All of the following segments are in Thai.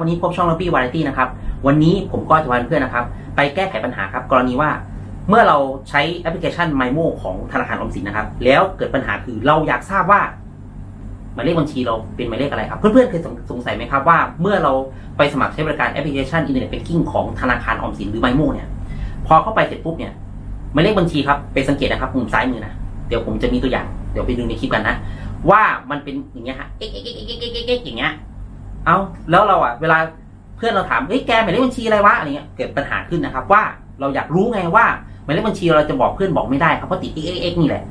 วันนี้พบช่องล็อบบี้วาไรตี้นะครับวันนี้ผมก็จะพาเพื่อนนะครับ ไปแก้ไขปัญหาครับกรณีว่าเมื่อเราใช้แอปพลิเคชัน MyMo ของธนาคารออมสินนะครับ แล้วเกิดปัญหาคือเราอยากทราบว่าหมายเลขบัญชีเราเป็นหมายเลขอะไรครับ เพื่อนๆเคยสงสัยไหมครับว่าเมื่อเราไปสมัครใช้บริการแอปพลิเคชันอินเทอร์เน็ตแบงกิ้งของธนาคารออมสินหรือ MyMo เนี่ยพอเข้าไปเสร็จปุ๊บเนี่ยหมายเลขบัญชีครับไปสังเกตนะครับมุมซ้ายมือนะเดี๋ยวผมจะมีตัวอย่าง เดี๋ยวไปดูในคลิปกันนะ ว่ามันเป็นอย่างเงี้ยฮะเอ๊ะเอ๊ะเอ๊ะเอ๊ะเอ๊ะเอ๊ะอย่างเงี้ย เอาแล้วเราอะ เวลาเพื่อนเราถามเฮ้ยแกหมายเลขบัญชีอะไรวะอะไรเงี้ยเกิดปัญหาขึ้นนะครับ ว่าเราอยากรู้ไงว่าหมายเลขบัญชีเราจะบอกเพื่อนบอกไม่ได้ครับเพราะติด x x x นี่แหละ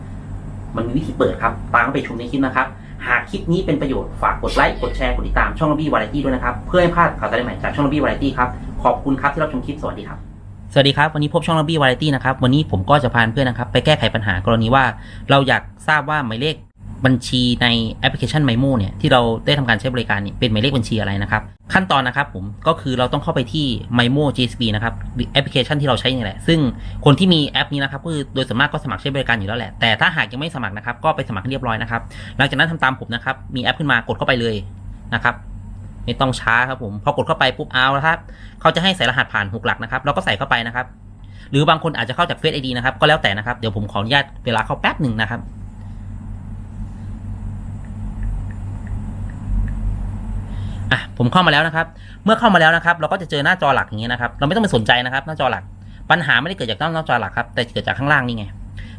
มันมีวิธีเปิดครับ ตามเข้าไปชมในคลิปนะครับ หากคลิปนี้เป็นประโยชน์ฝากกดไลค์กดแชร์กดติดตามช่องระบี้วาไรตี้ด้วยนะครับเพื่อให้พลาดข่าวสารใหม่จากช่องระบี้วาไรตี้ครับขอบคุณครับที่รับชมคลิปสวัสดีครับสวัสดีครับ วันนี้พบช่องระบี้วาไรตี้นะครับวันนี้ผมก็จะพาเพื่อนนะครับไปแก้ไขปัญหากรณีว่า เราอยากทราบว่าหมายเลข บัญชีในแอปพลิเคชัน MyMo เนี่ยที่เราได้ทำการใช้บริการเนี่ยเป็นหมายเลขบัญชีอะไรนะครับ ขั้นตอนนะครับผมก็คือเราต้องเข้าไปที่ MyMo GSP นะครับแอปพลิเคชันที่เราใช้นี่แหละ ซึ่งคนที่มีแอปนี้นะครับก็คือโดยส่วนมากก็สมัครใช้บริการอยู่แล้วแหละ แต่ถ้าหากยังไม่สมัครนะครับ ก็ไปสมัครให้เรียบร้อยนะครับ หลังจากนั้นทำตามผมนะครับ มีแอปขึ้นมากดเข้าไปเลยนะครับไม่ต้องช้าครับผมพอกดเข้าไปปุ๊บเอาแล้วครับเขาจะให้ใส่รหัสผ่านหกหลักนะครับเราก็ใส่เข้าไปนะครับ หรือบางคนอาจจะเข้าจาก Face ID นะครับก็แล้วแต่นะครับเดี๋ยวผมขออนุญาตเวลาเข้าแป๊บหนึ่งนะครับ อะผมเข้ามาแล้วนะครับ เมื่อเข้ามาแล้วนะครับ เราก็จะเจอหน้าจอหลักอย่างนี้นะครับ เราไม่ต้องไปสนใจนะครับ หน้าจอหลัก ปัญหาไม่ได้เกิดจากหน้าจอหลักครับ แต่เกิดจากข้างล่างนี่ไง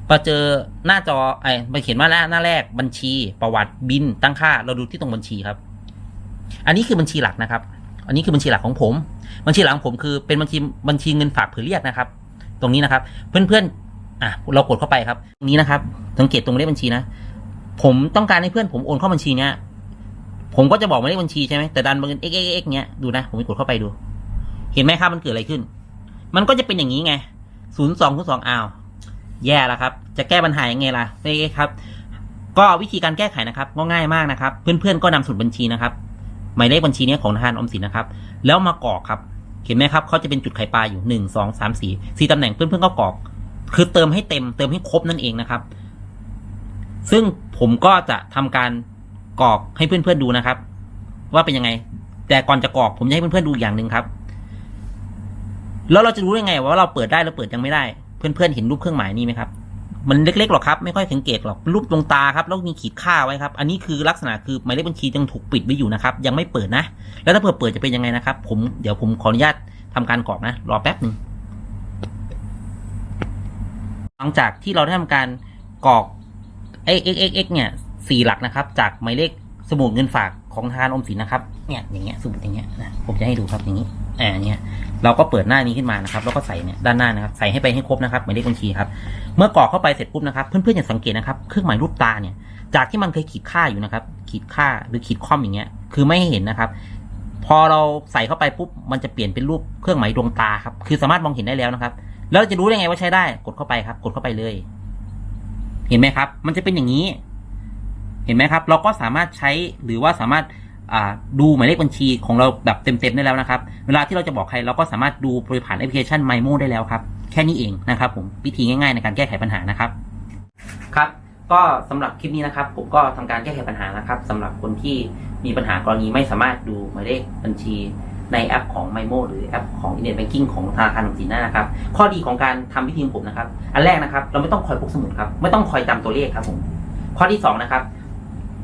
พอเจอหน้าจอไอ้มันเขียนว่าหน้าหน้าแรกบัญชี ประวัติบินตั้งค่า เราดูที่ตรงบัญชีครับ อันนี้คือบัญชีหลักนะครับ อันนี้คือบัญชีหลักของผม บัญชีหลักของผมคือเป็นบัญชีบัญชีเงินฝากผือเรียกนะครับ ตรงนี้นะครับ เพื่อนๆอะเรากดเข้าไปครับ ตรงนี้นะครับ สังเกตตรงเลขบัญชีนะ ผมต้องการให้เพื่อนผมโอนเข้าบัญชีเนี้ย ผมก็จะบอกหมายเลขบัญชีใช่ไหมแต่ดันเงิน x x x เนี้ยดูนะ ผมไปกดเข้าไปดู เห็นไหมครับมันเกิดอะไรขึ้น มันก็จะเป็นอย่างนี้ไงศูนย์สองศูนย์สองอ้าวแย่แล้วครับ จะแก้ปัญหายังไงล่ะเอ๊ครับ ก็วิธีการแก้ไขนะครับก็ง่ายมากนะครับ เพื่อนๆก็นำสมุดบัญชีนะครับหมายเลขบัญชีเนี้ยของธนาคารออมสินนะครับ แล้วมากรอกครับ เห็นไหมครับเขาจะเป็นจุดไข่ปลาอยู่หนึ่งสองสามสี่สี่ตำแหน่งเพื่อนๆก็กรอก คือเติมให้เต็ม เติมให้ครบนั่นเองนะครับ ซึ่งผมก็จะทำการ กรอกให้เพื่อนๆดูนะครับ ว่าเป็นยังไง แต่ก่อนจะกรอกผมจะให้เพื่อนๆดูอย่างหนึ่งครับ แล้วเราจะรู้ได้ไงว่าเราเปิดได้หรือเปิดยังไม่ได้ เพื่อนๆเห็นรูปเครื่องหมายนี้ไหมครับมันเล็กๆหรอกครับ ไม่ค่อยสังเกตหรอกรูปดวงตาครับแล้วมีขีดค่าไว้ครับ อันนี้คือลักษณะคือหมายเลขบัญชียังถูกปิดไว้อยู่นะครับ ยังไม่เปิดนะ แล้วถ้าเผื่อเปิดจะเป็นยังไงนะครับ ผมเดี๋ยวผมขออนุญาตทำการกรอกนะ รอแป๊บหนึ่งหลังจากที่เราได้ทำการกรอก x x x x เนี่ย สี่หลักนะครับ จากหมายเลขสมุดเงินฝากของธนาคารอมสินนะครับเนี่ยอย่างเงี้ยสมุดอย่างเงี้ยนะผมจะให้ดูครับอย่างนี้อ่าเนี่ยเราก็เปิดหน้านี้ขึ้นมานะครับ แล้วก็ใส่เนี่ยด้านหน้านะครับใส่ให้ไปให้ครบนะครับหมายเลขบัญชีครับเมื่อกรอกเข้าไปเสร็จปุ๊บนะครับเพื่อนๆอย่าสังเกตนะครับเครื่องหมายรูปตาเนี่ยจากที่มันเคยขีดค่าอยู่นะครับ ขีดค่าหรือขีดค่อมอย่างเงี้ยคือไม่ให้เห็นนะครับพอเราใส่เข้าไปปุ๊บมันจะเปลี่ยนเป็นรูปเครื่องหมายดวงตาครับ คือสามารถมองเห็นได้แล้วนะครับ แล้วเราจะรู้ได้ไงว่าใช้ได้ กดเข้าไปครับ กดเข้าไปเลย เห็นไหมครับ มันจะเป็นอย่างนี้ เห็นไหมครับ เราก็สามารถใช้หรือว่าสามารถดูหมายเลขบัญชีของเราแบบเต็มๆได้แล้วนะครับ เวลาที่เราจะบอกใครเราก็สามารถดูโดยผ่านแอปพลิเคชัน MyMo ได้แล้วครับ แค่นี้เองนะครับผมวิธีง่ายๆ ในการแก้ไขปัญหานะครับ ครับ ก็สำหรับคลิปนี้นะครับ ผมก็ทำการแก้ไขปัญหานะครับสำหรับคนที่มีปัญหากรณีไม่สามารถดูหมายเลขบัญชีในแอปของ MyMo หรือแอปของ Internet Banking ของธนาคารออมสินนะครับ ข้อดีของการทำวิธีของผมนะครับ อันแรกนะครับ เราไม่ต้องคอยพกสมุดครับ ไม่ต้องคอยจำตัวเลขครับผม ข้อที่สองนะครับ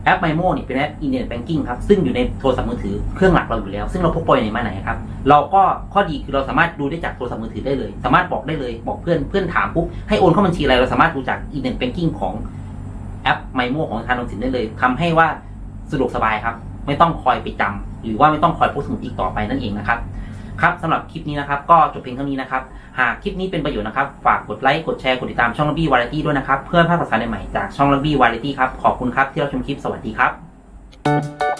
แอป MyMo นี่เป็นแอป Internet Banking ครับ ซึ่งอยู่ในโทรศัพท์มือถือเครื่องหลักเราอยู่แล้ว ซึ่งเราพกไปไหนมาไหนครับ เราก็ข้อดีคือเราสามารถดูได้จากโทรศัพท์มือถือได้เลย สามารถบอกได้เลย บอกเพื่อนเพื่อนถามปุ๊บให้โอนเข้าบัญชีอะไร เราสามารถดูจาก Internet Banking ของแอป MyMo ของธนาคารออมสินได้เลยทำให้ว่าสะดวกสบายครับ ไม่ต้องคอยไปจำหรือว่าไม่ต้องคอยพกสมุดอีกต่อไปนั่นเองนะครับ ครับสำหรับคลิปนี้นะครับ ก็จบเพียงเท่านี้นะครับ หากคลิปนี้เป็นประโยชน์นะครับ ฝากกดไลค์กดแชร์กดติดตามช่องระบี้วาไรตี้ด้วยนะครับ เพื่อพลาดข่าวสารใหม่ๆจากช่องระบี้วาไรตี้ครับขอบคุณครับที่รับชมคลิปสวัสดีครับ